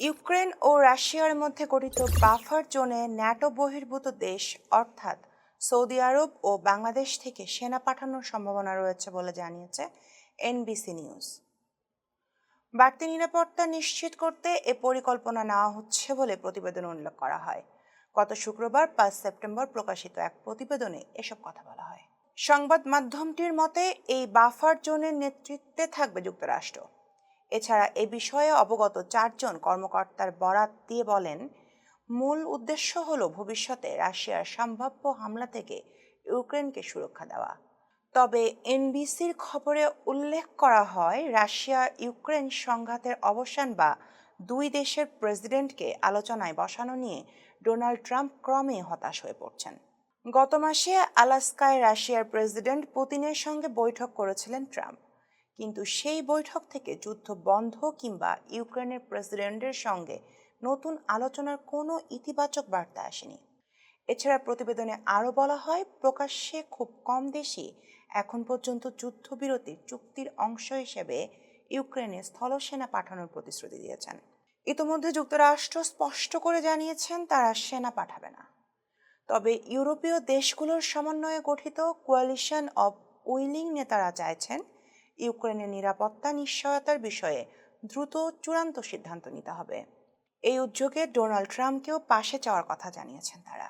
Ukraine ও রাশিয়ার মধ্যে গঠিত বাফার জোনে ন্যাটো বহির্ভূত দেশ, অর্থাৎ সৌদি আরব ও বাংলাদেশ থেকে সেনা পাঠানোর সম্ভাবনা রয়েছে বলে জানিয়েছে এনবিসি নিউজ। বাড়তি নিরাপত্তা নিশ্চিত করতে এ পরিকল্পনা নেওয়া হচ্ছে বলে প্রতিবেদনে উল্লেখ করা হয়। গত শুক্রবার পাঁচ সেপ্টেম্বর প্রকাশিত এক প্রতিবেদনে এসব কথা বলা হয়। সংবাদ মাধ্যমটির মতে, এই বাফার জোনের নেতৃত্বে থাকবে যুক্তরাষ্ট্র। এছাড়া এ বিষয়ে অবগত চারজন কর্মকর্তার বরাত দিয়ে বলেন, মূল উদ্দেশ্য হল ভবিষ্যতে রাশিয়ার সম্ভাব্য হামলা থেকে ইউক্রেনকে সুরক্ষা দেওয়া। তবে এনবিসির খবরে উল্লেখ করা হয়, রাশিয়া ইউক্রেন সংঘাতের অবসান বা দুই দেশের প্রেসিডেন্টকে আলোচনায় বসানো নিয়ে ডোনাল্ড ট্রাম্প ক্রমে হতাশ হয়ে পড়ছেন। গত মাসে আলাস্কায় রাশিয়ার প্রেসিডেন্ট পুতিনের সঙ্গে বৈঠক করেছিলেন ট্রাম্প। কিন্তু সেই বৈঠক থেকে যুদ্ধ বন্ধ কিংবা ইউক্রেনের প্রেসিডেন্টের সঙ্গে নতুন আলোচনার কোনো ইতিবাচক বার্তা আসেনি। এছাড়া প্রতিবেদনে আরও বলা হয়, প্রকাশ্যে খুব কম দেশই এখন পর্যন্ত যুদ্ধবিরতির চুক্তির অংশ হিসেবে ইউক্রেনে স্থলসেনা পাঠানোর প্রতিশ্রুতি দিয়েছেন। ইতোমধ্যে যুক্তরাষ্ট্র স্পষ্ট করে জানিয়েছেন, তারা সেনা পাঠাবে না। তবে ইউরোপীয় দেশগুলোর সমন্বয়ে গঠিত কোয়ালিশন অব উইলিং নেতারা চাইছেন ইউক্রেনের নিরাপত্তা নিশ্চয়তার বিষয়ে দ্রুত চূড়ান্ত সিদ্ধান্ত নিতে হবে। এই উদ্যোগে ডোনাল্ড ট্রাম্পকেও পাশে চাওয়ার কথা জানিয়েছেন তারা।